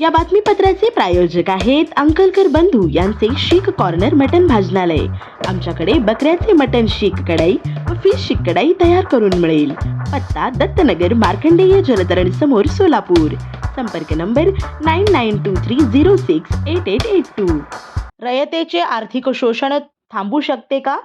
या बातमीपत्राचे प्रायोजक आहेत अंकलकर बंधू यांचे शीख कॉर्नर मटन भाजनालय. आमच्याकडे बकऱ्याचे मटन शीख कढाई व फिश शीख कढाई तयार करून मिळेल. पत्ता दत्तनगर मार्कंडेय जलतरण समोर सोलापूर. संपर्क number nine nine two three zero six eight eight eight two रयतेचे आर्थिक शोषण थांबू शकते का?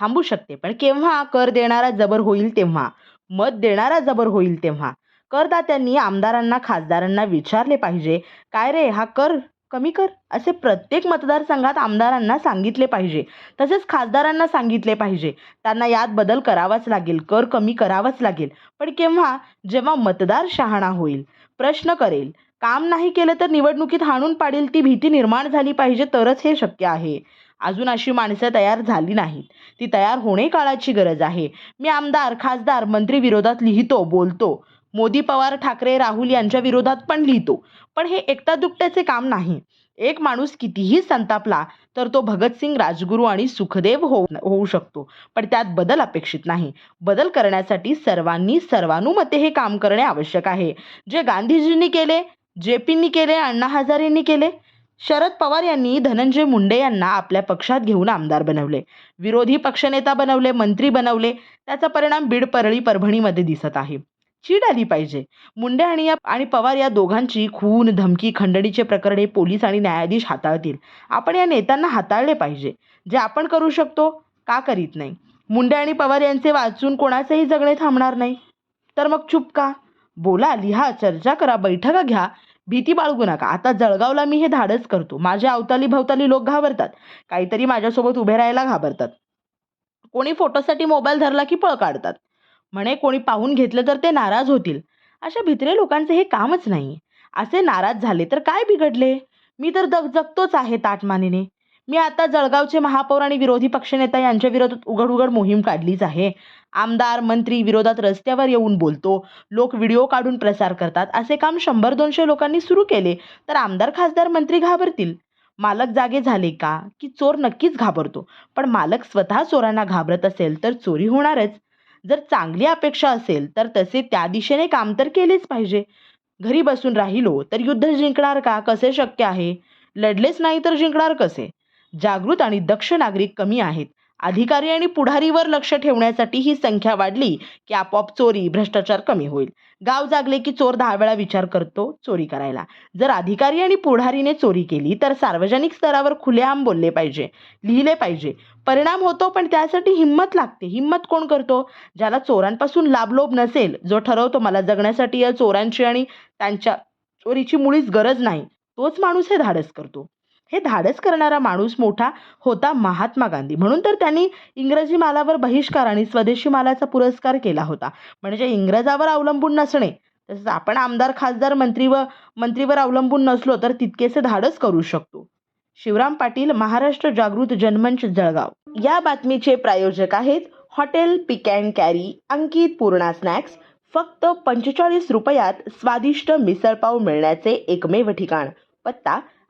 थांबू शकते पण केव्हा? कर देणारा जबर होईल तेव्हा. मत देणारा जबर होईल तेव्हा. करदात्यांनी आमदारांना खासदारांना विचारले पाहिजे काय रे हा कर कमी कर असे प्रत्येक मतदारसंघात आमदारांना सांगितले पाहिजे तसेच खासदारांना सांगितले पाहिजे त्यांना यात बदल करावाच लागेल कर कमी करावाच लागेल पण केव्हा जेव्हा मतदार शहाणा होईल प्रश्न करेल काम नाही केलं तर निवडणुकीत हाणून पाडेल ती भीती निर्माण झाली पाहिजे तरच हे शक्य आहे. अजून अशी माणसं तयार झाली नाहीत. ती तयार होणे काळाची गरज आहे. मी आमदार खासदार मंत्री विरोधात लिहितो बोलतो. मोदी पवार ठाकरे राहुल यांच्या विरोधात पण लिहितो. पण हे एकटा दुकट्याचे काम नाही. एक माणूस कितीही संतापला तर तो भगतसिंग राजगुरू आणि सुखदेव हो होऊ शकतो. पण त्यात बदल अपेक्षित नाही. बदल करण्यासाठी सर्वांनी सर्वानुमते हे काम करणे आवश्यक आहे. जे गांधीजींनी केले जे पींनी केले अण्णा हजारेंनी केले शरद पवार यांनी धनंजय मुंडे यांना आपल्या पक्षात घेऊन आमदार बनवले. विरोधी पक्षनेता बनवले मंत्री बनवले त्याचा परिणाम बीड परळी परभणीमध्ये दिसत आहे. चीड आली पाहिजे. मुंडे आणि या आणि पवार या दोघांची खून धमकी खंडणीचे प्रकरणे पोलीस आणि न्यायाधीश हाताळतील. आपण या नेत्यांना हाताळले पाहिजे. जे आपण करू शकतो का करीत नाही? मुंडे आणि पवार यांचे वाचून कोणाचेही जगणे थांबणार नाही. तर मग चुप का? बोला लिहा चर्चा करा बैठका घ्या. भीती बाळगू नका. आता जळगावला मी हे धाडस करतो. माझ्या अवताली भवताली लोक घाबरतात. काहीतरी माझ्यासोबत उभे राहायला घाबरतात. कोणी फोटोसाठी मोबाईल धरला की पळ काढतात. म्हणे कोणी पाहून घेतलं तर ते नाराज होतील. अशा भित्रे लोकांचे हे कामच नाही असे नाराज झाले तर काय बिघडले? मी तर दग जगतोच आहे ताटमानीने. मी आता जळगावचे महापौर आणि विरोधी पक्षनेता यांच्या विरोधात उघड उघड मोहीम काढलीच आहे. आमदार मंत्री विरोधात रस्त्यावर येऊन बोलतो. लोक व्हिडिओ काढून प्रसार करतात. असे काम शंभर दोनशे लोकांनी सुरू केले तर आमदार खासदार मंत्री घाबरतील. मालक जागे झाले का? की चोर नक्कीच घाबरतो. पण मालक स्वतः चोरांना घाबरत असेल तर चोरी होणारच. जर चांगली अपेक्षा असेल तर तसे त्या दिशेने काम तर केलेच पाहिजे. घरी बसून राहिलो तर युद्ध जिंकणार का? कसे शक्य आहे? लढलेच नाही तर जिंकणार कसे? जागृत आणि दक्ष नागरिक कमी आहेत. अधिकारी आणि पुढारीवर लक्ष ठेवण्यासाठी ही संख्या वाढली की आपोआप चोरी भ्रष्टाचार कमी होईल. गाव जागले की चोर दहा वेळा विचार करतो चोरी करायला. जर अधिकारी आणि पुढारीने चोरी केली तर सार्वजनिक स्तरावर खुलेआम बोलले पाहिजे लिहिले पाहिजे. परिणाम होतो पण त्यासाठी हिंमत लागते. हिंमत कोण करतो? ज्याला चोरांपासून लाभलोभ नसेल जो ठरवतो मला जगण्यासाठी या चोरांची आणि त्यांच्या चोरीची मुळीच गरज नाही. तोच माणूस हे धाडस करतो. हे धाडस करणारा माणूस मोठा होता महात्मा गांधी. म्हणून तर त्यांनी इंग्रजी मालावर बहिष्कार आणि स्वदेशी मालाचा पुरस्कार केला होता. म्हणजे इंग्रजावर अवलंबून नसणे तसंच आपण आमदार खासदार मंत्री व मंत्रीवर अवलंबून नसलो तर तितकेसे धाडस करू शकतो. शिवराम पाटील महाराष्ट्र जागृत जनमंच जळगाव. या बातमीचे प्रायोजक आहेत hotel pick and carry Ankit Purna snacks. फक्त पंचेचाळीस रुपयात स्वादिष्ट मिसळपाव मिळण्याचे एकमेव ठिकाण. पत्ता